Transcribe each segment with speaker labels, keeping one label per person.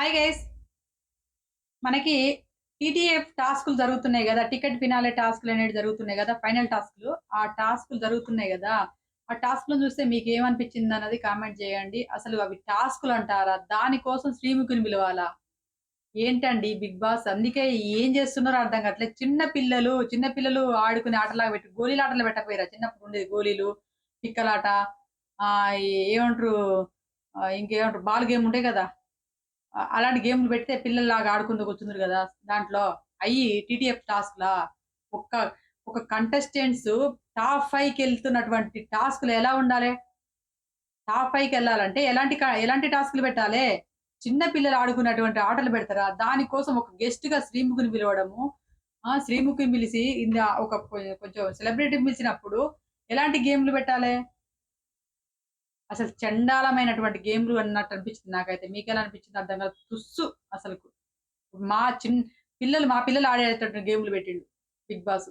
Speaker 1: Hi guys మనకి TTF టాస్కులు జరుగుతున్నాయి కదా. టికెట్ ఫినాలే టాస్కులు అనేవి జరుగుతున్నాయి కదా. ఫైనల్ టాస్కులు. ఆ టాస్కులు జరుగుతున్నాయి కదా. ఆ టాస్క్లు చూస్తే మీకు ఏమనిపించింది అన్నది కామెంట్ చేయండి. అసలు అవి టాస్కులు అంటారా? దానికోసం శ్రీముఖిని పిలవాలా? ఏంటండి బిగ్ బాస్? అందుకే ఏం చేస్తున్నారో అర్థం కావట్లేదు. చిన్న పిల్లలు చిన్న పిల్లలు ఆడుకునే ఆటలాగా పెట్టి గోళీలు ఆటలు పెట్టకపోయారా? చిన్నప్పుడు ఉండేది గోళీలు పిక్కలాట ఆ ఏమంటారు ఇంకేమంటారు బాల్ గేమ్ ఉంటాయి కదా. అలాంటి గేమ్లు పెడితే పిల్లల్లాగా ఆడుకుంటూ కూర్చున్నారు కదా. దాంట్లో అయ్యి టీటీఎఫ్ టాస్క్లా ఒక్క ఒక కంటెస్టెంట్స్ టాప్ ఫైవ్కి వెళ్తున్నటువంటి టాస్క్లు ఎలా ఉండాలి? టాప్ ఫైవ్కి వెళ్ళాలంటే ఎలాంటి ఎలాంటి టాస్క్లు పెట్టాలి? చిన్న పిల్లలు ఆడుకున్నటువంటి ఆటలు పెడతారా? దానికోసం ఒక గెస్ట్గా శ్రీముఖిని పిలవడము. ఆ శ్రీముఖిని పిలిచి ఇంద ఒక కొంచెం సెలబ్రిటీ పిలిచినప్పుడు ఎలాంటి గేమ్లు పెట్టాలి? అసలు చండాలమైనటువంటి గేమ్లు అన్నట్టు అనిపించింది నాకైతే. మీకు ఎలా అనిపించింది అర్థం కాదు. తుస్సు అసలు. మా చిన్న పిల్లలు మా పిల్లలు ఆడేటటువంటి గేమ్లు పెట్టిండు బిగ్ బాస్.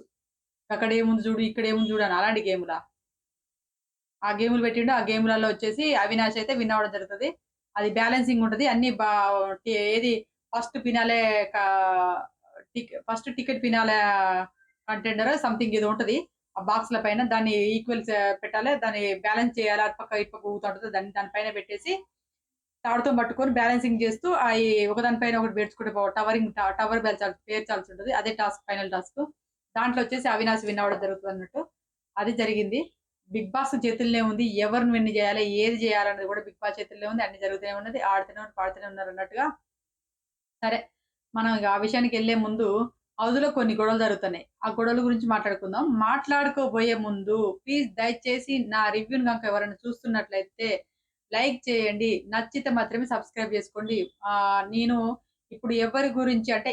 Speaker 1: అక్కడ ఏముంది చూడు ఇక్కడ ఏముంది చూడు అని అలాంటి గేములా. ఆ గేములు పెట్టిండు. ఆ గేములలో వచ్చేసి అవినాష్ అయితే విన్ అవ్వడం జరుగుతుంది. అది బ్యాలెన్సింగ్ ఉంటుంది. అన్ని బా ఏది first finale first ticket finale contender something ఇది ఉంటుంది. ఆ బాక్స్ల పైన దాన్ని ఈక్వల్స్ పెట్టాలి. దాన్ని బ్యాలెన్స్ చేయాలి. అటు పక్క ఇటు పక్క ఉంటుంది. దాన్ని దానిపైన పెట్టేసి తాడుతో పట్టుకొని బ్యాలెన్సింగ్ చేస్తూ అవి ఒకదానిపైన ఒకటి పేర్చుకుంటే టవరింగ్ టవర్ పేర్చాల్సి పేర్చాల్సి ఉంటుంది. అదే టాస్క్ ఫైనల్ టాస్క్ దాంట్లో వచ్చేసి అవినాశ్ విన్ అవ్వడం జరుగుతుంది అన్నట్టు. అది జరిగింది. బిగ్ బాస్ చేతుల్లోనే ఉంది. ఎవరిని విన్ చేయాలి ఏది చేయాలన్నది కూడా బిగ్ బాస్ చేతుల్లో ఉంది. అన్ని జరుగుతూనే ఉన్నది. ఆడుతూనే ఉన్నారు పాడుతూనే ఉన్నారు అన్నట్టుగా. సరే మనం ఆ విషయానికి వెళ్ళే ముందు హౌస్లో కొన్ని గొడవలు జరుగుతున్నాయి. ఆ గొడవల గురించి మాట్లాడుకుందాం. మాట్లాడుకోబోయే ముందు ప్లీజ్ దయచేసి నా రివ్యూని కనుక ఎవరైనా చూస్తున్నట్లయితే లైక్ చేయండి. నచ్చితే మాత్రమే సబ్స్క్రైబ్ చేసుకోండి. నేను ఇప్పుడు ఎవరి గురించి అంటే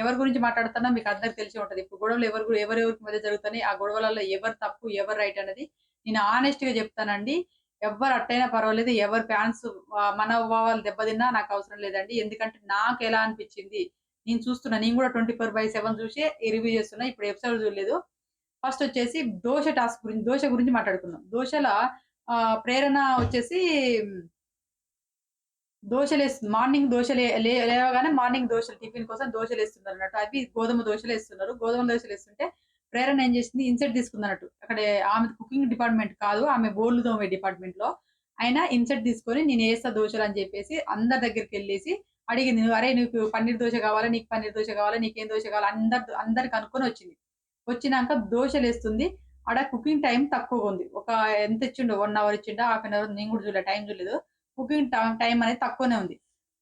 Speaker 1: ఎవరి గురించి మాట్లాడుతున్నా మీకు అందరికి తెలిసి ఉంటుంది. ఇప్పుడు గొడవలు ఎవరు ఎవరెవరికి మధ్య జరుగుతున్నాయి. ఆ గొడవలలో ఎవరు తప్పు ఎవరు రైట్ అనేది నేను ఆనెస్ట్గా చెప్తానండి. ఎవరు అట్టయినా పర్వాలేదు. ఎవరు ఫ్యాన్స్ మనోభావాలు దెబ్బతిన్నా నాకు అవసరం లేదండి. ఎందుకంటే నాకు ఎలా అనిపించింది? నేను చూస్తున్నా నేను కూడా ట్వంటీ ఫోర్ బై సెవెన్ చూసి రివ్యూ చేస్తున్నా ఇప్పుడు ఎపిసోడ్ చూడలేదు. ఫస్ట్ వచ్చేసి దోశ టాస్క్ గురించి దోశ గురించి మాట్లాడుకున్నాం దోశల ప్రేరణ వచ్చేసి దోశలు వేస్తుంది మార్నింగ్ దోశలు లే- లేవగానే మార్నింగ్ దోశలు టిఫిన్ కోసం దోశలు వేస్తున్నారు అన్నట్టు అవి గోధుమ దోశలు వేస్తున్నారు. గోధుమ దోశలు వేస్తుంటే ప్రేరణ ఏం చేసింది? ఇన్సెట్ తీసుకుంది అన్నట్టు అక్కడ ఆమె కుకింగ్ డిపార్ట్మెంట్ కాదు ఆమె బోర్లు తోమే డిపార్ట్మెంట్లో. అయినా ఇన్సెట్ తీసుకొని నేను వేస్తా దోశలు అని చెప్పేసి అందరి దగ్గరికి వెళ్ళేసి అడిగింది నువ్వు అరే నీకు పన్నీర్ దోశ కావాలా? నీకు పన్నీర్ దోశ కావాలా? నీకేం దోశ కావాలా? అందరు అందరికి అనుకొని వచ్చింది. వచ్చినాక దోశలు వేస్తుంది ఆడ కుకింగ్ టైం తక్కువగా ఉంది. ఒక ఎంత ఇచ్చిండో వన్ అవర్ ఇచ్చిండో హాఫ్ అన్ అవర్ నేను కూడా చూడలేదు టైం చూడలేదు. కుకింగ్ టైం అనేది తక్కువనే ఉంది.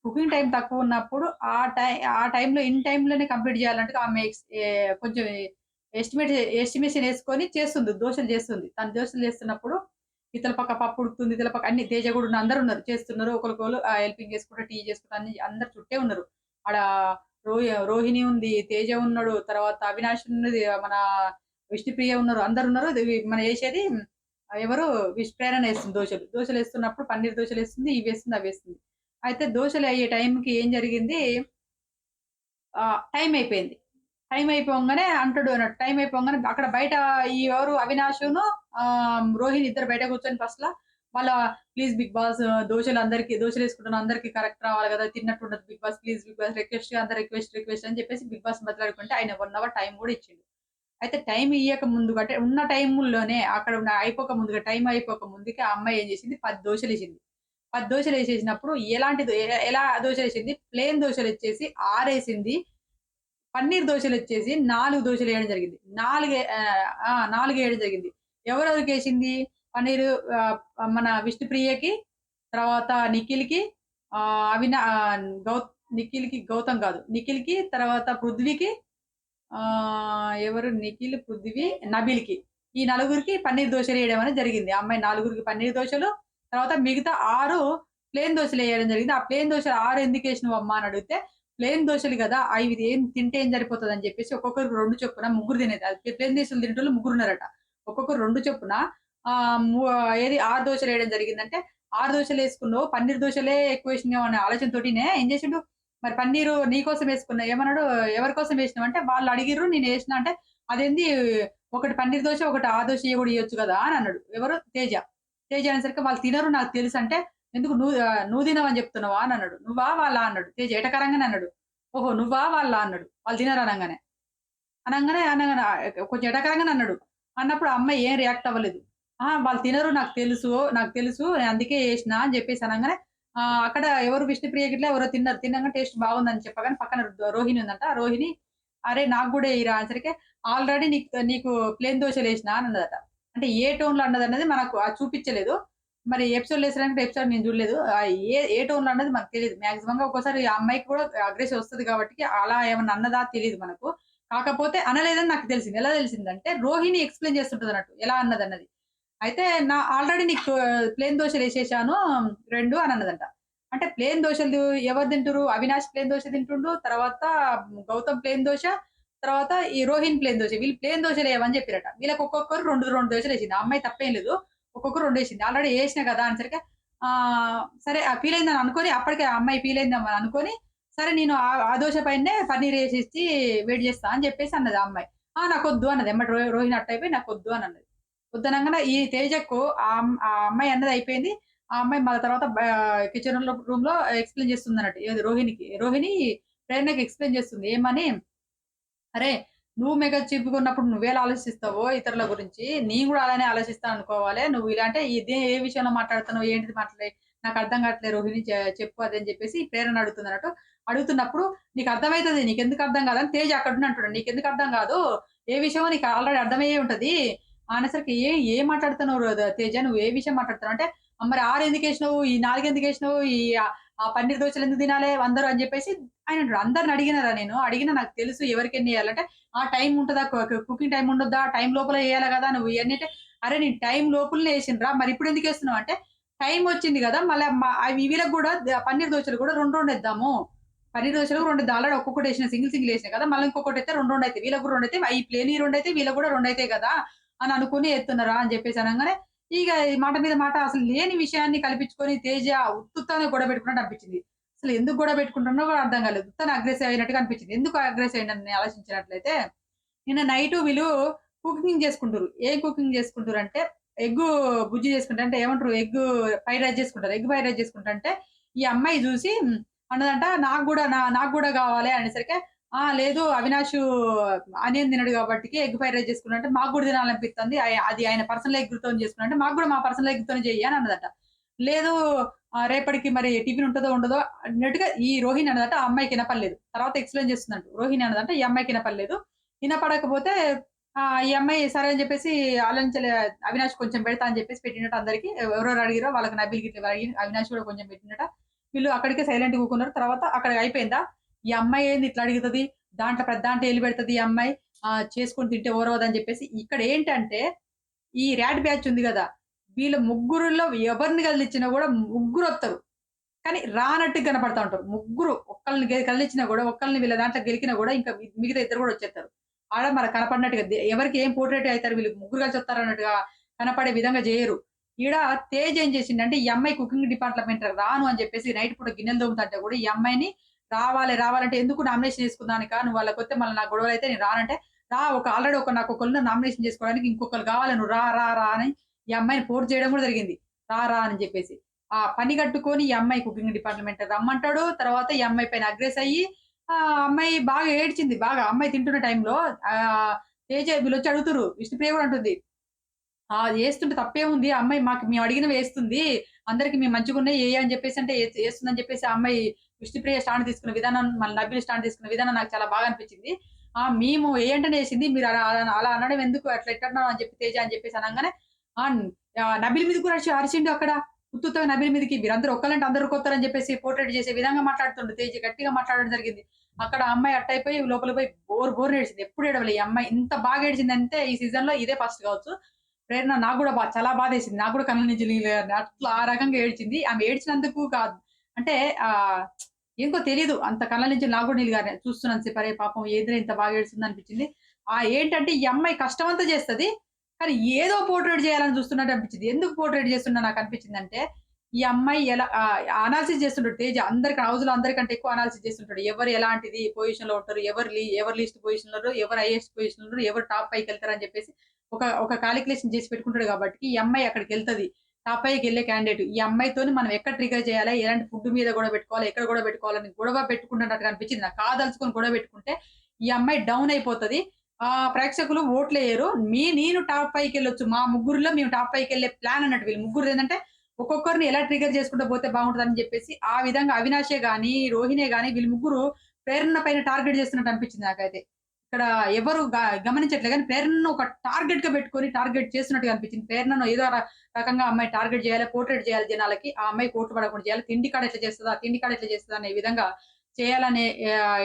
Speaker 1: కుకింగ్ టైం తక్కువ ఉన్నప్పుడు ఆ టైం ఆ టైంలో ఇన్ టైంలోనే కంప్లీట్ చేయాలంటే ఆమె కొంచెం ఎస్టిమేట్ ఎస్టిమేషన్ వేసుకొని చేస్తుంది దోశలు చేస్తుంది. తను దోశలు చేస్తున్నప్పుడు ఇతల పక్క పప్పు ఉడుకుతుంది ఇతల పక్క అన్ని తేజ కూడా ఉన్నారు, అందరు ఉన్నారు. చేస్తున్నారు ఒకరికొకరు హెల్పింగ్ చేసుకుంటా టీ చేసుకుంటా అన్ని అందరు చుట్టే ఉన్నారు. ఆడ రోహి రోహిణి ఉంది తేజ ఉన్నాడు తర్వాత అవినాష్ ఉన్నది మన విష్ణుప్రియ ఉన్నారు అందరు ఉన్నారు. మనం వేసేది ఎవరు? విష్ప్రేరణ వేస్తుంది దోశలు. దోశలు వేస్తున్నప్పుడు పన్నీర్ దోశలు వేస్తుంది ఇవి వేస్తుంది అవి వేస్తుంది. అయితే దోశలు అయ్యే టైంకి ఏం జరిగింది? టైం అయిపోయింది. టైం అయిపోగానే అంటాడు అన్నట్టు టైం అయిపోగానే అక్కడ బయట ఈ ఎవరు అవినాశును ఆ, రోహిణి ఇద్దరు బయట కూర్చొని ఫస్ట్ లా మళ్ళా ప్లీజ్ బిగ్ బాస్ దోశలు అందరికి దోశలు వేసుకుంటున్న అందరికి కరెక్ట్ రావాలి కదా తిన్నట్టు ఉండదు Bigg Boss please Bigg Boss request అందరు రిక్వెస్ట్ రిక్వెస్ట్ అని చెప్పేసి బిగ్ బాస్ మాట్లాడుకుంటే ఆయన వన్ అవర్ టైం కూడా ఇచ్చిండు. అయితే టైం ఇయ్యక ముందు అంటే ఉన్న టైంలోనే అక్కడ ఉన్న అయిపోక ముందుగా టైం అయిపోక ముందుకే ఆ అమ్మాయి ఏం చేసింది? పది దోశలు వేసింది. పది దోశలు వేసేసినప్పుడు ఎలాంటి ఎలా దోశలు వేసింది? ప్లేన్ దోశలు వచ్చేసి ఆరేసింది. పన్నీర్ దోశలు వచ్చేసి నాలుగు దోశలు వేయడం జరిగింది. నాలుగే ఆ, నాలుగు వేయడం జరిగింది. ఎవరెవరికి వేసింది? పన్నీర్ మన విష్ణుప్రియకి తర్వాత నిఖిల్కి అవినా గౌ నిఖిల్కి గౌతమ్ కాదు. నిఖిల్కి తర్వాత పృథ్వీకి ఆ ఎవరు? నిఖిల్ పృథ్వీ నబిల్కి. ఈ నలుగురికి పన్నీర్ దోశలు వేయడం అనేది జరిగింది. అమ్మాయి నలుగురికి పన్నీర్ దోశలు తర్వాత మిగతా ఆరు ప్లేన్ దోశలు వేయడం జరిగింది. ఆ ప్లేన్ దోశలు ఆరు ఎందుకు వేసినావు అని అడిగితే ప్లేన్ దోశలు కదా అవి ఏం తింటే ఏం సరిపోతుంది అని చెప్పేసి ఒక్కొక్కరు రెండు చొప్పున ముగ్గురు తినేది. అది ప్లేన్ దోశలు తింటే ముగ్గురు ఉన్నారట. ఒక్కొక్కరు రెండు చొప్పున ఏది ఆరు దోశలు వేయడం జరిగిందంటే ఆరు దోశలు వేసుకున్నావు పన్నీర్ దోశలే ఎక్కువ వేసినావు అనే ఆలోచనతోటినే ఏం చేసిండు? మరి పన్నీరు నీ కోసం వేసుకున్నా ఏమన్నాడు? ఎవరి కోసం వేసినావు? అంటే వాళ్ళు అడిగిర్రు నేను వేసిన అంటే అదేంది ఒకటి పన్నీర్ దోశ ఒకటి ఆ దోశ కూడా ఇవ్వచ్చు కదా అని అన్నాడు. ఎవరు? తేజ. తేజ అనేసరికి వాళ్ళు తినరు నాకు తెలుసు అంటే ఎందుకు నువ్వు నువ్వు తినవని చెప్తున్నావా అని అన్నాడు. నువ్వా వాళ్ళ అన్నాడు. తేజ ఎటకరంగానే అన్నాడు. ఓహో! నువ్వా వాళ్ళ అన్నాడు. వాళ్ళు తినరు అనగానే అనగానే అనగానే కొంచెం ఎటకరంగానే అన్నాడు. అన్నప్పుడు ఆ అమ్మాయి ఏం రియాక్ట్ అవ్వలేదు. ఆ! వాళ్ళు తినరు నాకు తెలుసు. నాకు తెలుసు. నేను అందుకే చేసినా అని చెప్పేసి అనగానే అక్కడ ఎవరు విష్ణుప్రియ గిట్ల ఎవరో తిన్నారు. తిన్నాక టేస్ట్ బాగుందని చెప్పగానే పక్కన రోహిణి ఉందంట. ఆ రోహిణి అరే! నాకు కూడా ఈ అనేసరికి ఆల్రెడీ నీకు నీకు ప్లేన్ దోశలు వేసిన అని అన్నదట. అంటే ఏ టోన్‌లో అన్నదన్నది మనకు అది మరి ఎపిసోడ్ ఏసారంటే ఎపిసోడ్ నేను చూడలేదు. ఏ ఏ ఏ టోన్‌లో అన్నది మనకు తెలియదు మాక్సిమంగా ఒక్కోసారి ఆ అమ్మాయికి కూడా అగ్రెసివ్ వస్తుంది కాబట్టి అలా ఏమన్నా అన్నదా తెలియదు మనకు. కాకపోతే అనలేదని నాకు తెలిసింది. ఎలా తెలిసిందంటే రోహిణి ఎక్స్‌ప్లెయిన్ చేస్తుంటుంది అన్నట్టు ఎలా అన్నదన్నది. అయితే నా ఆల్రెడీ నీకు ప్లేన్ దోశలు వేసేసాను రెండు అని అన్నదంట. అంటే ప్లేన్ దోశలు ఎవరు తింటారు అవినాష్ ప్లేన్ దోశ తింటుండు. తర్వాత గౌతమ్ ప్లేన్ దోశ తర్వాత ఈ రోహిణి ప్లేన్ దోశ వీళ్ళు ప్లేన్ దోశలు ఏమని చెప్పారట వీళ్ళకి ఒక్కొక్కరు 2, 2 దోసలేసింది. ఆ అమ్మాయి తప్పేం లేదు. ఒక్కొక్కరు 2 వేసింది ఆల్రెడీ వేసిన కదా! అనేసరికి ఆహ్, సరే ఫీల్ అయిందని అనుకొని అప్పటికే ఆ అమ్మాయి ఫీల్ అయిందేమో అనుకొని సరే నేను ఆ దోశ పైనే పన్నీర్ వేసేసి వెయిట్ చేస్తా అని చెప్పేసి అన్నది ఆ అమ్మాయి. ఆ! నాకు వద్దు అన్నది. ఎమ్మటే రో రోహిణి అట్టయిపోయి వద్దు అని అన్నది. వద్దనంగానే ఈ తేజకు ఆ అమ్మాయి అన్నది అయిపోయింది. ఆ అమ్మాయి మళ్ళీ తర్వాత కిచెన్ రూమ్లో ఎక్స్‌ప్లెయిన్ చేస్తుందన్నట్టు. ఏది రోహిణికి. రోహిణి ప్రేరణకి ఎక్స్‌ప్లెయిన్ చేస్తుంది. ఏమని అరే! నువ్వు మెగా చీప్‌గా ఉన్నప్పుడు నువ్వెలా ఆలోచిస్తావో ఇతరుల గురించి, నీ కూడా అలానే ఆలోచిస్తా అనుకోవాలి నువ్వు ఇలా అంటే ఇదే ఏ విషయంలో మాట్లాడుతున్నావు? ఏంటిది మాట్లాడే నాకు అర్థం కావట్లేదు రోహిణి చెప్పు అది అని చెప్పేసి ప్రేరణ అడుగుతుందన్నట్టు. అడుగుతున్నప్పుడు నీకు అర్థమవుతుంది నీకు ఎందుకు అర్థం కాదని తేజ్ అక్కడ ఉన్నట్టు అంటున్నాడు. నీకెందుకు అర్థం కాదు? ఏ విషయమో నీకు ఆల్రెడీ అర్థమయ్యే ఉంటది. అనేసరికి ఏ ఏం మాట్లాడుతున్నావు తేజ నువ్వు ఏ విషయం మాట్లాడుతున్నావు? అంటే మరి ఆరు ఎందుకు వేసినావు ఈ నాలుగు ఎందుకు వేసినావు ఈ ఆ పన్నీర్ దోసలు ఎందుకు తినాలి అందరూ అని చెప్పేసి ఆయన అందరిని అడిగినారా నేను? అడిగినా నాకు తెలుసు ఎవరికెన్ని వేయాలంటే ఆ టైం ఉంటుందా కుకింగ్ టైం ఉండొద్దా? టైం లోపల వేయాలి కదా నువ్వు ఇవన్నీ అంటే, అరే నేను టైం లోపలనే వేసిండ్రా మరి ఇప్పుడు ఎందుకు వేస్తున్నావు అంటే, టైం వచ్చింది కదా మళ్ళీ అవి వీళ్ళకి కూడా పన్నీర్ దోసలు కూడా రెండు రెండు వేద్దాము పన్నీర్ దోసలు 2 ఏద్దాం. ఆల్రెడీ ఒక్కొక్కటి వేసిన సింగిల్ సింగిల్ వేసిన కదా! మళ్ళీ ఇంకొకటేత్తే 2, 2 అయితాయి. వీళ్ళకి కూడా 2 అయితాయి. అయి ప్లెయిన్‌యి 2 అయితాయి. వీళ్ళకి కూడా రెండు అయితే కదా అని అనుకుని ఎత్తున్నారా అని చెప్పేసి అనగానే ఇక ఈ మాట మీద మాట అసలు లేని విషయాన్ని కల్పించుకొని తేజ ఉత్తుత్తనే గొడవ పెట్టుకున్నట్టు అనిపించింది. అసలు ఎందుకు గొడవ పెట్టుకుంటున్నా కూడా అర్థం కాలేదు. ఉత్తనే అగ్రెసివ్ అయినట్టుగా అనిపించింది. ఎందుకు అగ్రెసివ్ అయినని నేను ఆలోచించినట్లయితే, నిన్న నైట్ వీళ్ళు కుకింగ్ చేసుకుంటారు ఏం కుకింగ్ చేసుకుంటుర్రంటే, ఎగ్గు బుజ్జి చేసుకుంటారు. అంటే ఏమంటారు ఎగ్ ఫ్రైడ్ రైస్ చేసుకుంటారు. ఎగ్ ఫ్రైడ్ రైస్ చేసుకుంటారు అంటే ఈ అమ్మాయి చూసి అన్నదంట నాకు కూడా నా నాకు కూడా కావాలి అనేసరికి, ఆ! లేదు అవినాష్ ఆనియన్ తినడు కాబట్టి ఎగ్ ఫ్రైడ్ రైస్ చేసుకున్నట్టు మాకు కూడా తినాలనిపిస్తుంది. అది ఆయన పర్సనల్ ఎగ్‌తోని చేసుకున్నట్టు మాకు కూడా మా పర్సనల్ ఎగ్‌తోనే చెయ్యి అని అన్నదట. లేదు రేపటికి మరి టిఫిన్ ఉంటుందో ఉండదో అన్నట్టుగా ఈ రోహిణి అన్నదట ఆ అమ్మాయికి ఇనపడలేదు. తర్వాత ఎక్స్‌ప్లెయిన్ చేస్తుందంట. రోహిణి అన్నదంట ఈ అమ్మాయికి ఇనపడలేదు. ఇనపడకపోతే ఈ అమ్మాయి సరే అని చెప్పేసి ఆలోచించలే అవినాష్ కొంచెం పెడతా అని చెప్పేసి పెట్టినట్టు అందరికి. ఎవరెవరు అడిగిరో వాళ్ళకి నబిల్ గిట్ల అడిగి అవినాష్ కూడా కొంచెం పెట్టిండట. వీళ్ళు అక్కడికే సైలెంట్‌గా కూకున్నారు తర్వాత అక్కడ అయిపోయిందా? ఈ అమ్మాయి ఏంది ఇట్లా అడుగుతుంది? దాంట్లో పెద్ద దాంట్లో ఎళ్ళి ఈ అమ్మాయి. చేసుకొని తింటే ఓర్వదని చెప్పేసి ఇక్కడ ఏంటంటే, ఈ ర్యాడ్ బ్యాచ్ ఉంది కదా వీళ్ళ ముగ్గురులో ఎవరిని కదిలిచ్చినా ముగ్గురు వస్తారు కానీ రానట్టుగా కనపడతా ఉంటారు. ముగ్గురు ఒక్కరిని కదిలిచ్చినా కూడా ఒక్కరిని వీళ్ళ దాంట్లో గెలికినా కూడా ఇంకా మిగతా ఇద్దరు కూడా వచ్చేస్తారు. ఆడ మన కనపడినట్టుగా ఎవరికి ఏం పోర్ట్రేట్ అవుతారు వీళ్ళు ముగ్గురు కలిసి వత్తారన్నట్టుగా కనపడే విధంగా చేయరు. ఈడ తేజ్ ఏం చేసిందంటే ఈ అమ్మాయి కుకింగ్ డిపార్ట్‌మెంట్ రాను అని చెప్పేసి నైట్ పూట గిన్నెలు తోముతుంటే కూడా ఈ అమ్మాయిని రావాలి, రావాలంటే ఎందుకు నామినేషన్ చేసుకున్నానికా నువ్వు వస్తే మళ్ళీ నాకు గొడవలైతే నేను రానంటే, రా ఒక ఆల్రెడీ ఒక నాకొకళ్ళున్నారు నామినేషన్ చేసుకోవడానికి ఇంకొకరు కావాలి నువ్వు రా, రా, రా అని ఈ అమ్మాయిని ఫోర్స్ చేయడం కూడా జరిగింది. రా, రా అని చెప్పేసి. ఆ పని కట్టుకొని ఈ అమ్మాయి కుకింగ్ డిపార్ట్‌మెంట్ రమ్మంటాడు. తర్వాత ఈ అమ్మాయి పైన అగ్రెస్ అయ్యి ఆ అమ్మాయి బాగా ఏడ్చింది. బాగా అమ్మాయి తింటున్న టైంలో ఆహ్, తేజ వీళ్ళొచ్చి అడుగుతుర్రు. విష్ణుప్రియ కూడా అంటుంది. ఆ! అది ఏస్తుంటే తప్పేముంది. అమ్మాయి మాకు మేము అడిగిన వేస్తుంది అందరికి మేము మంచిగా ఉన్నాయి ఏ అని చెప్పేసి అంటే వేస్తుందని చెప్పేసి ఆ అమ్మాయి విష్ణుప్రియ స్టాండ్ తీసుకున్న విధానం, మన నబీల్ స్టాండ్ తీసుకున్న విధానం నాకు చాలా బాగా అనిపించింది. ఆ! మేము ఏయంటేనే వేసింది మీరు అలా అలా అనడం ఎందుకు? అట్లా ఎట్లన్నావు అని చెప్పి తేజ అని చెప్పేసి అనగానే ఆహ్, మీద కూడా అరిచిండు అక్కడ. ఉత్తుతో నబిలి మీదకి మీరందరూ ఒక్కలంటే అందరూ కొత్తారని చెప్పేసి పోర్ట్రేట్ చేసే విధంగా మాట్లాడుతుండు తేజ. గట్టిగా మాట్లాడడం జరిగింది. అక్కడ అమ్మాయి అట్టయిపోయి లోపలికి పోయి బోర్ బోర్ ఏడిచింది. ఎప్పుడు ఏడవలే ఈ అమ్మాయి. ఇంత బాగా ఏడిచిందంటే ఈ సీజన్లో ఇదే ఫస్ట్ కావచ్చు. ప్రేరణ నాకు కూడా చాలా చాలా బాధేసింది. నాకు కూడా కళ్ళ నుంచి అట్లా ఆ రకంగా ఏడ్చింది. ఆమె ఏడ్చినందుకు కాదు. అంటే ఆ ఎందుకో తెలీదు. అంత కళ్ళ నుంచి నాకు గూడా నీళ్ళు చూస్తున్నాను సేపు పాపం ఏందిరా ఇంత బాగా ఏడుస్తుందనిపించింది. ఆ ఏంటంటే ఈ అమ్మాయి కష్టమంతా చేస్తది. కానీ ఏదో పోర్ట్రేట్ చేయాలని చూస్తున్నట్టు అనిపించింది. ఎందుకు పోర్ట్రేట్ చేస్తున్నా నాకు అనిపించిందంటే, ఈ అమ్మాయి ఎలా అనాలిసిస్ చేస్తుంటాడు తేజ. అందరికి హౌస్‌లో అందరికంటే ఎక్కువ అనాలిసిస్ చేస్తుంటాడు. ఎవరు ఎలాంటిది పొజిషన్‌లో ఉంటారు. ఎవరు లీ ఎవరు లీస్ట్ పొజిషన్‌లో ఎవరు హైయెస్ట్ పొజిషన్‌లో ఎవరు టాప్ పైకెళ్తారని చెప్పేసి ఒక ఒక కాలిక్యులేషన్ చేసి పెట్టుకుంటాడు కాబట్టి ఈ అమ్మాయి అక్కడికి వెళ్తుంది టాప్ పైకి వెళ్ళే క్యాండిడేట్ ఈ అమ్మాయితో మనం ఎక్కడ ట్రిగర్ చేయాలి? ఎలాంటి ఫుడ్ మీద కూడా పెట్టుకోవాలి? ఎక్కడ కూడా పెట్టుకోవాలని గొడవ పెట్టుకుంటున్నట్టు అనిపించింది. నాకు కాదలుచుకొని గొడవ పెట్టుకుంటే ఈ అమ్మాయి డౌన్ అయిపోతుంది. ఆ ప్రేక్షకులు ఓట్లు వేయరు. మీ నేను టాప్ పైకి వెళ్ళొచ్చు. మా ముగ్గురులో మేము టాప్ పైకి వెళ్ళే ప్లాన్ అన్నట్టు వీళ్ళు. ముగ్గురు ఏంటంటే ఒక్కొక్కరిని ఎలా ట్రిగర్ చేసుకుంటూ పోతే బాగుంటుందని చెప్పేసి ఆ విధంగా అవినాషే గాని రోహిణే గాని వీళ్ళు ముగ్గురు ప్రేరణ పైన టార్గెట్ చేస్తున్నట్టు అనిపించింది నాకైతే. ఇక్కడ ఎవరు గ- గమనించట్లేదు. కానీ ప్రేరణను ఒక టార్గెట్గా పెట్టుకొని టార్గెట్ చేస్తున్నట్టుగా అనిపించింది. ప్రేరణను ఏదో రకంగా అమ్మాయి టార్గెట్ చేయాలి పోర్ట్రేట్ చేయాలి జనాలకి. ఆ అమ్మాయి కోట్లు పడకుండా చేయాలి. తిండి కాడ ఎట్లా చేస్తుందా తిండి కాడ ఎట్లా చేస్తుందా అనే విధంగా చేయాలనే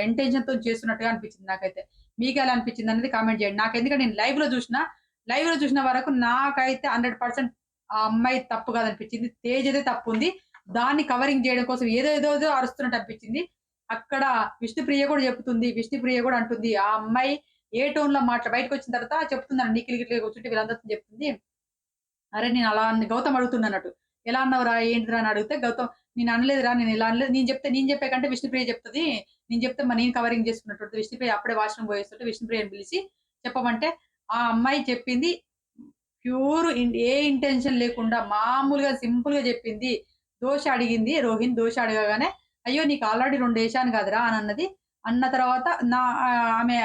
Speaker 1: ఇంటెన్షన్తో చేస్తున్నట్టుగా అనిపించింది నాకైతే. మీకు ఎలా అనిపించింది అనేది కామెంట్ చేయండి. నాకు ఎందుకంటే నేను లైవ్లో చూసిన లైవ్లో చూసిన వరకు నాకైతే హండ్రెడ్ పర్సెంట్ ఆ అమ్మాయి తప్పు కాదనిపించింది. అయితే తప్పు ఉంది దాన్ని కవరింగ్ చేయడం కోసం ఏదో ఏదో ఏదో అరుస్తున్నట్టు అనిపించింది. అక్కడ విష్ణుప్రియ కూడా చెప్తుంది విష్ణుప్రియ కూడా అంటుంది ఆ అమ్మాయి ఏ టోన్లో మాట బయటకు వచ్చిన తర్వాత చెప్తున్నాను నిఖిల్ గిట్ల కూర్చుంటే వీళ్ళందరితో చెప్తుంది అరే నేను అలా గౌతమ్ అడుగుతున్నానట్టు ఎలా అన్నవరా ఏంటిరా అని అడిగితే గౌతమ్ నేను అనలేదురా నేను ఇలా అనలేదు నేను చెప్తే నేను చెప్పే కంటే విష్ణుప్రియ చెప్తుంది నేను చెప్తే మరి నేను కవరింగ్ చేసుకున్నట్టు విష్ణుప్రియ అప్పుడే వాష్రూమ్ పోయేస్తుంటే విష్ణుప్రియని పిలిచి చెప్పమంటే ఆ అమ్మాయి చెప్పింది ప్యూర్ ఏ ఇంటెన్షన్ లేకుండా మామూలుగా సింపుల్గా చెప్పింది దోశ అడిగింది రోహిణ్ దోశ అడగగానే అయ్యో నీకు ఆల్రెడీ రెండు వేసాను కదరా అని అన్నది. అన్న తర్వాత నా ఆమె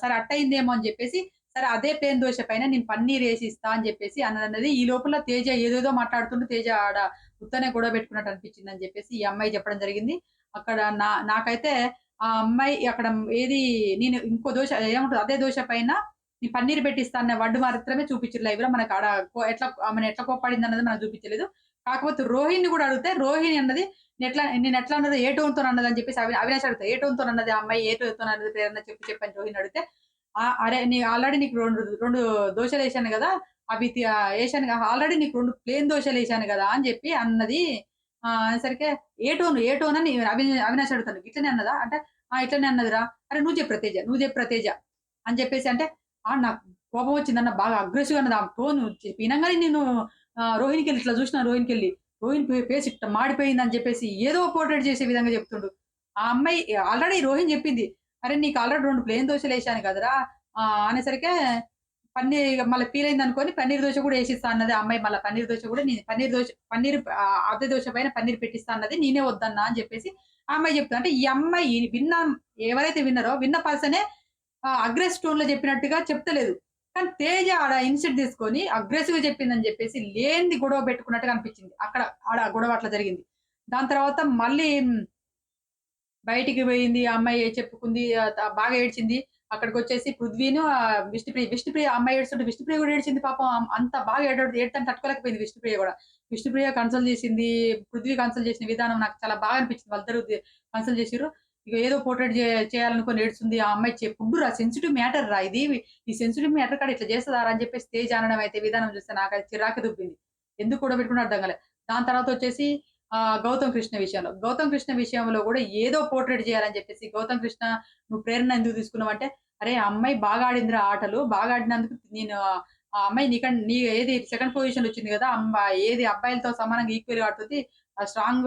Speaker 1: సరే అట్టయిందేమో అని చెప్పేసి సరే అదే ప్లేన్ దోశ పైన నేను పన్నీర్ వేసి ఇస్తా అని చెప్పేసి అన్నది ఈ లోపల తేజ ఏదేదో మాట్లాడుతుంటే తేజ ఆడ ఉత్తనే గొడవ పెట్టుకున్నట్టు అనిపించింది అని చెప్పేసి ఈ అమ్మాయి చెప్పడం జరిగింది. అక్కడ నా నాకైతే ఆ అమ్మాయి అక్కడ ఏది నేను ఇంకో దోశ ఏముంటుంది అదే దోశ పైన నీ పన్నీర్ పెట్టిస్తా అన్న వడ్డు మాత్రమే చూపించారు లైవ్లో మనకు ఆడ ఎట్లా ఆమెను ఎట్లా కోపాడింది అన్నది మనకు చూపించలేదు. కాకపోతే రోహిణి కూడా అడిగితే రోహిణి అన్నది ఎట్లా నేను ఎట్లా అన్నది ఏ టోన్తో అన్నది అని చెప్పేసి అవి- అవినాష్ అడుగుతా. ఏ టోన్తో అన్నది? ఆ అమ్మాయి ఏ టోన్తో అన్నది ప్రేరణ చెప్పి చెప్పని రోహిణి అడిగితే "ఆ, అరే నీ ఆల్రెడీ నీకు రెండు రెండు దోశలు వేసాను కదా అవి వేసాను కదా ఆల్రెడీ నీకు రెండు ప్లేన్ దోశలు వేసాను కదా అని చెప్పి అన్నది. ఆ, అనేసరికి ఏ టోన్ ఏ టోన్ అని అవి అవినాష్ అడుగుతాను ఇట్లనే అన్నదా? అంటే ఆ ఇట్లనే అన్నదిరా. అరే నువ్వు చెప్పు ప్రతేజ నువ్వు చెప్పు ప్రతేజ అని చెప్పేసి అంటే ఆ నాకు కోపం వచ్చిందన్న బాగా అగ్రెసివ్ అన్నది ఆ టోన్. వినంగానే నేను రోహిణికి వెళ్ళి ఇట్లా చూసిన రోహిణికి వెళ్ళి రోహిణి ఫే- ఫేస్ ఇట్లా మాడిపోయింది అని చెప్పేసి ఏదో పోర్ట్రేట్ చేసే విధంగా చెప్తుండు. ఆ అమ్మాయి ఆల్రెడీ రోహిణి చెప్పింది. అరే నీకు ఆల్రెడీ రెండు ప్లేన్ దోశలు వేసాను కదరా. అనేసరికి పన్నీర్ మళ్ళీ ఫీల్ అయింది అనుకొని పన్నీర్ దోశ కూడా వేసిస్తా అన్నది ఆ అమ్మాయి. మళ్ళీ పన్నీర్ దోశ కూడా నేను పన్నీర్ దోశ పన్నీర్ ఆ, దోశ పైన పన్నీర్ పెట్టిస్తా అన్నది నేనే వద్దన్నా అని చెప్పేసి ఆ అమ్మాయి చెప్తుంది అంటే ఈ అమ్మాయి విన్న ఎవరైతే విన్నారో విన్న పర్సనే అగ్రెస్ టోన్లో చెప్పినట్టుగా చెప్తలేదు. కానీ తేజ ఆడ ఇన్సిట్ తీసుకొని అగ్రెసివ్ చెప్పిందని చెప్పేసి లేనిది గొడవ పెట్టుకున్నట్టుగా అనిపించింది. అక్కడ ఆడ గొడవ అట్లా జరిగింది. దాని తర్వాత మళ్ళీ బయటికి పోయింది ఆ అమ్మాయి చెప్పుకుంది బాగా ఏడ్చింది. అక్కడికి వచ్చేసి పృథ్వీను విష్ణుప్రియ విష్ణుప్రియ అమ్మాయి ఏడుస్తుంటే విష్ణుప్రియ కూడా ఏడ్చింది పాపం. అంత బాగా ఏడాడు ఏడ్తాను తట్టుకోలేకపోయింది విష్ణుప్రియ కూడా. విష్ణుప్రియ కన్సల్ట్ చేసింది. పృథ్వీ కన్సల్ట్ చేసిన విధానం నాకు చాలా బాగా అనిపించింది. వాళ్ళిద్దరు కన్సల్ట్ చేసిరు ఇక ఏదో పోర్ట్రేట్ చేయాలనుకో ఏడుస్తుంది ఆ అమ్మాయి చెప్పుడు రా సెన్సిటివ్ మ్యాటర్ రా ఇది ఈ సెన్సిటివ్ మ్యాటర్ కాడ ఇట్లా చేస్తుందా అని చెప్పేసి తేజ్ అనడం అయితే విధానం చూస్తే నాకు అది చిరాకు దుబ్బింది. ఎందుకు కూడా పెట్టుకుని అర్థం కాలేదు దాని తర్వాత వచ్చేసి గౌతమ్ కృష్ణ విషయంలో. గౌతమ్ కృష్ణ విషయంలో కూడా ఏదో పోర్ట్రేట్ చేయాలని చెప్పేసి గౌతమ్ కృష్ణ నువ్వు ప్రేరణ ఎందుకు తీసుకున్నావు? అంటే అరే అమ్మాయి బాగా ఆడిందిరా ఆటలు. బాగా ఆడినందుకు నేను ఆ- అమ్మాయి నీక నీ ఏది సెకండ్ పొజిషన్ వచ్చింది కదా అమ్మ ఏది అబ్బాయిలతో సమానంగా ఈక్వల్ ఆడుతుంది స్ట్రాంగ్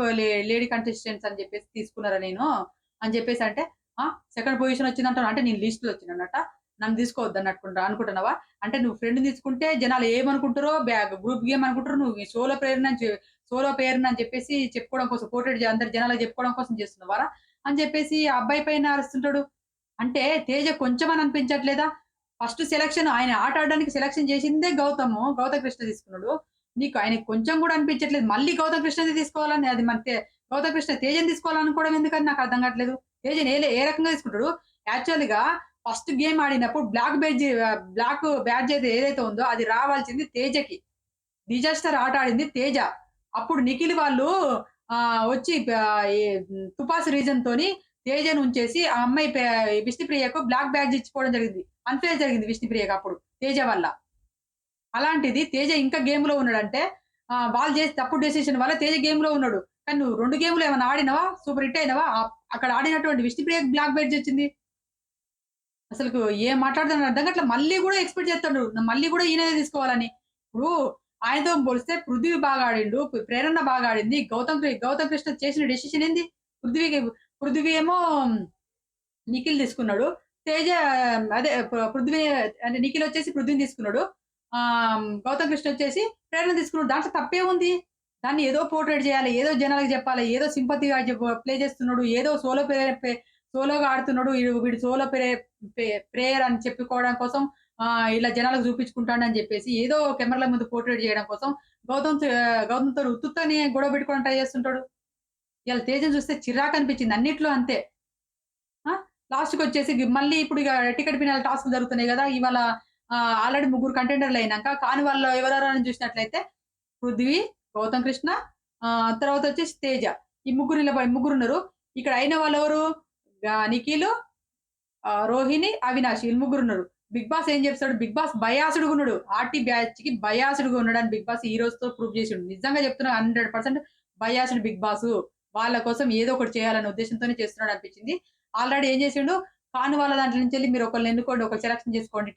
Speaker 1: లేడీ కంటెస్టెంట్స్ అని చెప్పేసి తీసుకున్నారా నేను? అని చెప్పేసి అంటే ఆ సెకండ్ పొజిషన్ వచ్చిందంటాను అంటే నేను లిస్ట్లో నన్ను తీసుకోవద్దు అన్నట్టుకుంటా అనుకుంటున్నావా? అంటే నువ్వు ఫ్రెండ్ తీసుకుంటే జనాలు ఏమనుకుంటారో బ్యాగ్ గ్రూప్ గేమ్ అనుకుంటారు నువ్వు సోలో ప్రేరణ సోలో ప్రేరణ అని చెప్పేసి చెప్పుకోవడం కోసం పోర్ట్రేట్ అందరు జనాలకు చెప్పుకోవడం కోసం చేస్తున్నావారా? అని చెప్పేసి అబ్బాయి పైన అరుస్తుంటాడు. అంటే తేజ కొంచెం అని అనిపించట్లేదా? ఫస్ట్ సెలక్షన్ ఆయన ఆట ఆడడానికి సెలక్షన్ చేసిందే గౌతమ్. గౌతమ్ కృష్ణ తీసుకున్నాడు. నీకు ఆయన కొంచెం కూడా అనిపించట్లేదు. మళ్ళీ గౌతమ్ కృష్ణది తీసుకోవాలని అది మన తే- గౌతమ్ తేజని తీసుకోవాలనుకోవడం ఎందుకని నాకు అర్థం కావట్లేదు? తేజన్ ఏ ఏ రకంగా తీసుకుంటాడు? యాక్చువల్గా ఫస్ట్ గేమ్ ఆడినప్పుడు బ్లాక్ బ్యాడ్జ్ బ్లాక్ బ్యాడ్జ్ అయితే ఏదైతే ఉందో అది రావాల్సింది తేజకి. డిజాస్టర్ ఆట ఆడింది తేజ. అప్పుడు నిఖిల్ వాళ్ళు వచ్చి తుపాస్ రీజన్ తోని తేజను ఉంచేసి ఆ అమ్మాయి విష్ణుప్రియకు బ్లాక్ బ్యాడ్జ్ ఇచ్చిపోవడం జరిగింది. అన్ఫేర్ జరిగింది విష్ణుప్రియకు అప్పుడు తేజ వల్ల. అలాంటిది తేజ ఇంకా గేమ్లో ఉన్నాడంటే వాళ్ళు చేసి తప్పుడు డెసిషన్ వల్ల తేజ గేమ్లో ఉన్నాడు. కానీ నువ్వు రెండు గేమ్లు ఏమైనా ఆడినవా? Super hit అయినవా? అక్కడ ఆడినటువంటి విష్ణుప్రియకు బ్లాక్ బ్యాడ్జ్ వచ్చింది. అసలు ఏం మాట్లాడుతున్నాడు అర్థం అట్లా మళ్ళీ కూడా ఎక్స్పెక్ట్ చేస్తాడు. మళ్ళీ కూడా ఈయనే తీసుకోవాలని. ఇప్పుడు ఆయనతో పోలిస్తే పృథ్వీ బాగా ఆడిండు. ప్రేరణ బాగా ఆడింది. గౌతమ్ గౌతమ్ కృష్ణ చేసిన డెసిషన్ ఏంది? పృథ్వీకి పృథ్వీ ఏమో నిఖిల్ తీసుకున్నాడు. తేజ అదే పృథ్వీ అంటే నిఖిల్ వచ్చేసి పృథ్వీని తీసుకున్నాడు. గౌతమ్ కృష్ణ వచ్చేసి ప్రేరణ తీసుకున్నాడు. దాంట్లో తప్పే ఉంది? దాన్ని ఏదో పోర్ట్రేట్ చేయాలి. ఏదో జనాలకి చెప్పాలి. ఏదో సింపతిగా ప్లే చేస్తున్నాడు. ఏదో సోలో ప్రే సోలోగా ఆడుతున్నాడు. వీడు సోలో ప్రే ప్రేయర్ అని చెప్పుకోవడం కోసం ఇలా జనాలకు అని చెప్పేసి ఏదో కెమెరాల ముందు పోర్ట్రేట్ చేయడం కోసం గౌతమ్ గౌతమ్తో గౌతమ్‌తోని గొడవ పెట్టుకోవడం ట్రై చేస్తుంటాడు. ఇలా తేజం చూస్తే చిరాకు అనిపించింది. అన్నిట్లో అంతే. ఆ! లాస్ట్‌కొచ్చేసి మళ్ళీ ఇప్పుడు ఇక టికెట్ పినాల టాస్క్ జరుగుతున్నాయి కదా ఇవాళ ఆల్రెడీ ముగ్గురు కంటెండర్‌లు అయినాక కాని వాళ్ళు ఎవరెవరని చూసినట్లయితే పృథ్వీ, గౌతమ్ కృష్ణ తర్వాత వచ్చేసి తేజ. ఈ ముగ్గురు నిలబడి ముగ్గురున్నారు. ఇక్కడ అయిన వాళ్ళెవరు? ఆహ్, నిఖిలు, రోహిణి, అవినాష్ ముగ్గురు ఉన్నారు బిగ్ బాస్ ఏం చేస్తాడు? బిగ్ బాస్ బయాస్డ్‌గా ఉన్నాడు. ఆర్టీ బ్యాచ్కి బయాసుడుగా ఉన్నాడు అని బిగ్ బాస్ ఈ రోజుతో ప్రూవ్ చేసిండు. నిజంగా చెప్తున్నా హండ్రెడ్ పర్సెంట్ బయాసుడు బిగ్ బాస్ వాళ్ళ కోసం ఏదో ఒకటి చేయాలనే ఉద్దేశంతోనే చేస్తున్నాడు అనిపించింది. ఆల్రెడీ ఏం చేసిండు? కాని వాళ్ళ దాంట్లో నుంచెళ్ళి మీరు ఒకళ్ళు ఎన్నుకోండి. ఒక సెలక్షన్ చేసుకోండి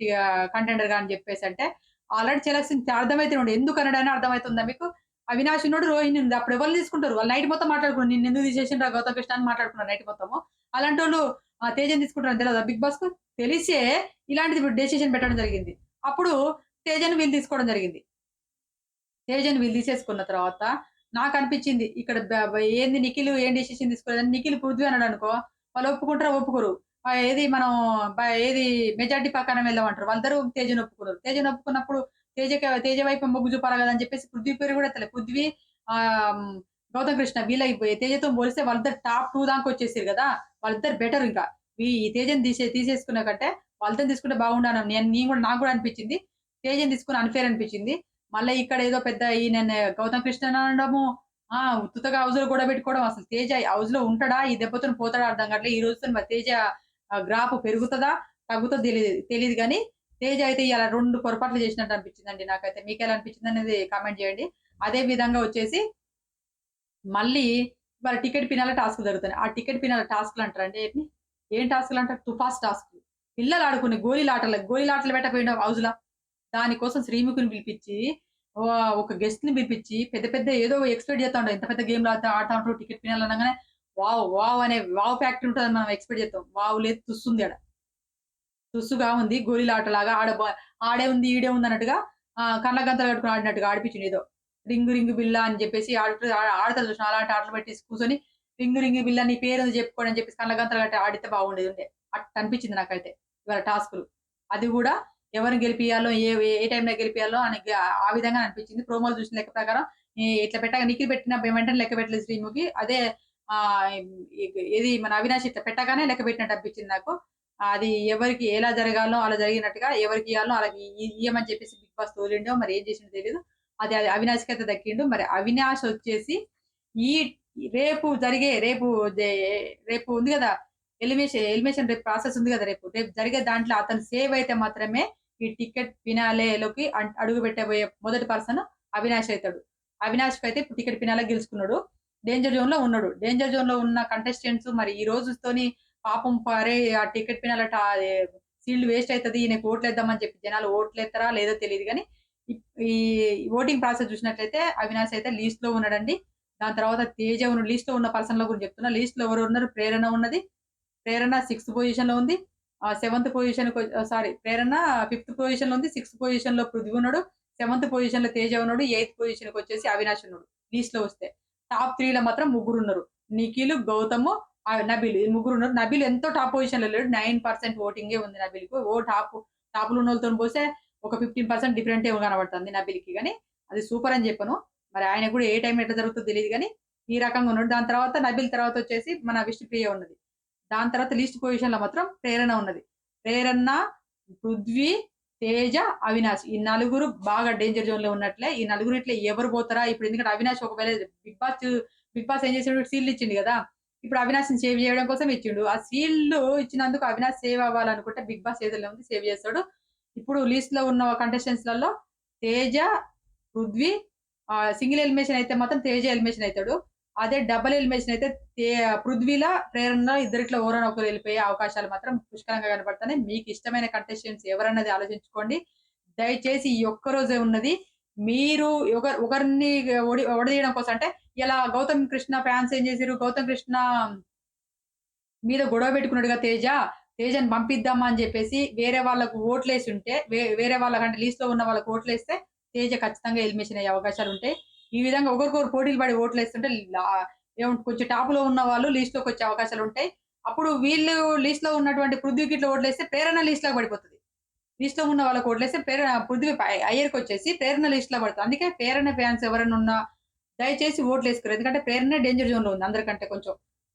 Speaker 1: కంటెండర్‌గా అని చెప్పేసి అంటే ఆల్రెడీ సెలక్షన్ అర్థమైతేనుండు. ఎందుకు అనడానికి అర్థమవుతుందా మీకు? అవినాష్ ఉన్నాడు, రోహిణి ఉంది. అప్పుడు ఎవరు తీసుకుంటారు? వాళ్ళు నైట్ మొత్తం మాట్లాడుకున్నారు. నిన్నెందుకు తీసేసిండ్రా గౌతమ్ కృష్ణ అని మాట్లాడుకున్నారు నైట్ మొత్తము. అలాంటి వాళ్ళు తేజని తీసుకుంటారు తెలియదు బిగ్ బాస్కు తెలిసే ఇలాంటిది ఇప్పుడు డెసిషన్ పెట్టడం జరిగింది. అప్పుడు తేజని వీళ్ళు తీసుకోవడం జరిగింది. తేజని వీళ్ళు తీసేసుకున్న తర్వాత నాకు అనిపించింది ఇక్కడ ఏంది నిఖిల్ ఏం డెసిషన్ తీసుకోలేదని నిఖిల్ పృథ్వీ అన్నాడనుకో వాళ్ళు ఒప్పుకుంటారా? ఒప్పుకోరు. ఏది మనం ఏది మెజార్టీ ప్రకారం వెళ్దామంటారు. వాళ్ళందరూ తేజని ఒప్పుకున్నారు. తేజని ఒప్పుకున్నప్పుడు తేజ తేజ వైపు మొగ్గు చూపాలి కదా అని చెప్పేసి పృథ్వీ పేరు కూడా ఎత్తలే. పృథ్వీ ఆ గౌతమ్ కృష్ణ వీళ్ళకి తేజతో పోలిస్తే వాళ్ళిద్దరు టాప్ టూ దాకా వచ్చేసారు కదా వాళ్ళిద్దరు బెటర్ ఇంకా. ఈ తేజని తీసే తీసేసుకున్న కంటే వాళ్ళతో తీసుకుంటే బాగుండాను నేను నేను కూడా నాకు కూడా అనిపించింది. తేజని తీసుకుని అన్ఫేర్ అనిపించింది. మళ్ళీ ఇక్కడ ఏదో పెద్ద ఈయనని గౌతమ్ కృష్ణ అనడము, ఆ! హౌస్లో కూడా పెట్టుకోవడం. అసలు తేజ హౌస్‌లో ఉంటాడా? ఈ దెబ్బతోని పోతాడా? అర్థం కావట్లే. ఈ రోజుతో మరి తేజ గ్రాఫ్ పెరుగుతుందా తగ్గుతదో తెలియదు తెలియదు కానీ తేజ అయితే ఇలా రెండు పొరపాట్లు చేసినట్టు అనిపించిందండి నాకైతే. మీకు ఎలా అనిపించిందనేది కామెంట్ చేయండి. అదే విధంగా వచ్చేసి మళ్ళీ మరి టికెట్ పినాల టాస్క్ జరుగుతుంది ఆ టికెట్ పినాల టాస్క్‌లు అంటారండి ఏంటి ఏం టాస్క్‌లు అంటారు? తుపాస్ టాస్క్‌లు. పిల్లలు ఆడుకునే గోలీలాటలు గోలీలాటలు పెట్టకపోయినా హౌజ్లా దానికోసం శ్రీముఖిని పిలిపించి ఒక గెస్ట్‌ని పిలిపిచ్చి పెద్ద పెద్ద ఏదో ఎక్స్‌పెక్ట్ చేస్తా ఉంటాం. ఇంత పెద్ద గేమ్‌లు ఆడతా ఆడతా ఉంటారు. టికెట్ పినాలనగానే వావ్! వావ్! అనే వావ్ ఫ్యాక్టరీ ఉంటుంది మనం ఎక్స్‌పెక్ట్ చేస్తాం. వావ్ లేదు తుస్తుంది ఆడ. తుస్సుగా ఉంది. గోలీలాటలాగా ఆడ ఆడే ఉంది, ఈడే ఉంది అన్నట్టుగా ఆహ్, కళ్ళ గంతలు కట్టుకొని ఆడినట్టుగా ఆడిపించింది ఏదో. రింగు రింగు బిల్ల అని చెప్పేసి ఆడుతూ ఆడతారు చూసిన అలాంటి ఆటలు పెట్టేసి కూర్చొని రింగు రింగు బిల్ల నీ పేరు చెప్పుకోండి అని చెప్పేసి కళ్ళ గంతలు కట్టి ఆడితే బాగుండేది ఉండే. అట్ట అనిపించింది నాకైతే ఇవాళ టాస్కులు అది కూడా ఎవరిని గెలిపియాలో ఏ ఏ టైంలో గెలిపియాలో అని ఆ విధంగా అనిపించింది. ప్రోమోలు చూసిన లెక్క ప్రకారం ఇట్లా పెట్టగా నిఖిల్ పెట్టిన వెంటనే లెక్క పెట్టలేదు శ్రీముఖి. అదే ఆహ్, ఏది మన అవినాష్ ఇట్లా పెట్టగానే లెక్క పెట్టినట్టు అనిపించింది నాకు. అది ఎవరికి ఎలా జరగాలో అలా జరిగినట్టుగా ఎవరికి ఇవ్వాలో అలా ఇయ్యమని చెప్పేసి బిగ్ బాస్ తోలిండో మరి ఏం చేసిండో తెలియదు అది అది అవినాష్‌కి అయితే దక్కిండు. మరి అవినాష్ వచ్చేసి ఈ రేపు జరిగే రేపు రేపు ఉంది కదా ఎలిమినేషన్ ఎలిమినేషన్ రేపు ప్రాసెస్ ఉంది కదా రేపు. రేపు జరిగే దాంట్లో అతను సేవ్ అయితే మాత్రమే ఈ టికెట్ ఫినాలేలోకి అడుగు పెట్టబోయే మొదటి పర్సన్ అవినాష్ అయితాడు. అవినాష్‌కైతే ఇప్పుడు టికెట్ ఫినాలే గెలుచుకున్నాడు. డేంజర్ జోన్లో ఉన్నాడు. డేంజర్ జోన్లో ఉన్న కంటెస్టెంట్స్ మరి ఈ రోజుతోని పాపం పరే ఆ టికెట్ పైన అలా అదే సీల్డ్ వేస్ట్ అవుతుంది ఈయనకి ఓట్లేద్దామని చెప్పి జనాలు ఓట్లేస్తారా లేదో తెలియదు కానీ ఈ ఓటింగ్ ప్రాసెస్ చూసినట్లయితే అవినాష్ అయితే లీస్ట్లో ఉన్నాడండి. దాని తర్వాత తేజ లీస్ట్లో ఉన్న పర్సన్లో గురించి చెప్తున్నా. ఎవరు ఉన్నారు ప్రేరణ ఉన్నది. ప్రేరణ సిక్స్త్ పొజిషన్‌లో ఉంది. Seventh position sorry Prerana fifth పొజిషన్లో ఉంది. సిక్స్త్ పొజిషన్‌లో పృథ్వీ ఉన్నాడు. సెవెంత్ పొజిషన్లో తేజ ఉన్నాడు. ఎయిత్ పొజిషన్ వచ్చేసి అవినాష్ ఉన్నాడు. లీస్ట్‌లో వస్తే. టాప్ త్రీలో మాత్రం ముగ్గురున్నారు. నిఖిల్, గౌతము, నబీల్ ఈ ముగ్గురున్నారు. నబీల్ ఎంతో టాప్ పొజిషన్లో లేడు. నైన్ పర్సెంట్ ఓటింగే ఉంది నబీల్కి ఓ టాప్ టాప్‌లో ఉన్నోళ్ళతోని పోస్తే ఒక ఫిఫ్టీన్ పర్సెంట్ డిఫరెంట్ ఏమో కనబడుతుంది నబీల్‌కి కానీ అది సూపర్ అని చెప్పను. మరి ఆయన కూడా ఏ టైం ఎట్లా జరుగుతుందో తెలియదు కానీ ఈ రకంగా ఉన్నాడు. దాని తర్వాత నబీల్ తర్వాత వచ్చేసి మన విష్ణుప్రియ ఉన్నది. దాని తర్వాత లీస్ట్ పొజిషన్‌లో మాత్రం ప్రేరణ ఉన్నది. ప్రేరణ, పృథ్వీ, తేజ, అవినాష్ ఈ నలుగురు బాగా డేంజర్ జోన్లో ఉన్నట్లే. ఈ నలుగురు ఇట్లా ఎవరు పోతారా? ఇప్పుడు ఎందుకంటే అవినాష్ ఒకవేళ బిగ్ బాస్ బిగ్ బాస్ ఏం చేసిండు సీల్ ఇచ్చిండు కదా ఇప్పుడు అవినాష్‌ని సేవ్ చేయడం కోసం ఇచ్చిండు. ఆ సీల్ ఇచ్చినందుకు అవినాష్ సేవ్ అవ్వాలనుకుంటే బిగ్ బాస్ ఏదో ఉంది సేవ్ చేస్తాడు. ఇప్పుడు లీస్ట్‌లో ఉన్న కంటెస్టెంట్స్‌లలో తేజ, పృథ్వీ సింగిల్ ఎలిమినేషన్ అయితే మాత్రం తేజ ఎలిమినేషన్ అవుతాడు అదే డబుల్ ఎలిమినేషన్ అయితే పృథ్వీల, ప్రేరణలో ఇద్దరిట్లో ఓరని ఒకరు వెళ్ళిపోయే అవకాశాలు మాత్రం పుష్కలంగా కనపడుతున్నాయి. మీకు ఇష్టమైన కంటెస్టెంట్స్ ఎవరన్నది ఆలోచించుకోండి. దయచేసి ఈ ఒక్క రోజే ఉన్నది. మీరు ఒక ఒకరిని ఓడి ఓడదీయడం కోసం అంటే ఇలా గౌతమ్ కృష్ణ ఫ్యాన్స్ ఏం చేశారు గౌతమ్ కృష్ణ మీద గొడవ పెట్టుకున్నాడుగా తేజ. తేజని పంపిద్దామా అని చెప్పేసి వేరే వాళ్ళకు ఓట్లేసి ఉంటే వే- వేరే వాళ్ళకంటే లీస్ట్లో ఉన్న వాళ్ళకి ఓట్లేస్తే తేజ ఖచ్చితంగా ఎలిమినేషన్ అయ్యే అవకాశాలు ఉంటాయి. ఈ విధంగా ఒకరికొకరు పోటీలు పడి ఓట్లు వేస్తుంటే కొంచెం టాప్లో ఉన్న వాళ్ళు లీస్ట్లోకి వచ్చే అవకాశాలు ఉంటాయి. అప్పుడు వీళ్ళు లీస్ట్లో ఉన్నటువంటి పృథ్వీకి ఇట్లా ఓట్లేస్తే ప్రేరణ లీస్ట్లో పడిపోతుంది. లిస్ట్లో ఉన్న వాళ్ళకి ఓట్లేస్తే ప్రేరణ పృథ్వీ అయ్యర్కి వచ్చేసి ప్రేరణ లిస్ట్లో పడుతుంది. అందుకే ప్రేరణ ఫ్యాన్స్ ఎవరైనా ఉన్నా దయచేసి ఓట్లు వేసుకోరు ఎందుకంటే ప్రేరణ డేంజర్ జోన్లో ఉంది అందరికంటే కొంచెం.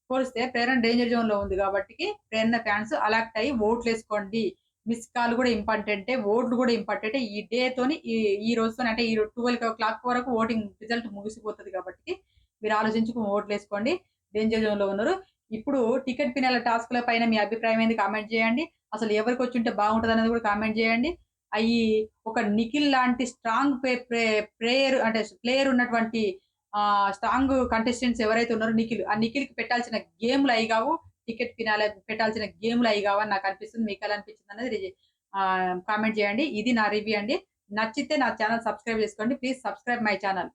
Speaker 1: పోలిస్తే ప్రేరణ డేంజర్ జోన్లో ఉంది కాబట్టి ప్రేరణ ఫ్యాన్స్ అలర్ట్ అయ్యి ఓట్లు వేసుకోండి మిస్ కాల్ కూడా ఇంపార్టెంటే ఓట్లు కూడా ఇంపార్టెంట్ ఈ డే తోని ఈ ఈ రోజుతో అంటే ఈ ట్వెల్వ్ ఓ క్లాక్ వరకు ఓటింగ్ రిజల్ట్ ముగిసిపోతుంది కాబట్టి మీరు ఆలోచించుకుని ఓట్లు వేసుకోండి డేంజర్ జోన్లో ఉన్నారు. ఇప్పుడు టికెట్ పినాల టాస్క్ల పైన మీ అభిప్రాయం ఏంది కామెంట్ చేయండి. అసలు ఎవరికి వచ్చి ఉంటే బాగుంటుంది అనేది కూడా కామెంట్ చేయండి. అవి ఒక నిఖిల్ లాంటి స్ట్రాంగ్ ప్లేయర్ అంటే ప్లేయర్ ఉన్నటువంటి స్ట్రాంగ్ కంటెస్టెంట్స్ ఎవరైతే ఉన్నారో నిఖిల్ ఆ నిఖిల్కి పెట్టాల్సిన గేమ్లు అయి కావు. టికెట్ తినాలి పెట్టాల్సిన గేమ్లు అయి కావు అని నాకు అనిపిస్తుంది. మీకు ఎలా అనిపించింది అనేది కామెంట్ చేయండి. ఇది నా రివ్యూ అండి. నచ్చితే నా ఛానల్ సబ్స్క్రైబ్ చేసుకోండి. Please subscribe my channel.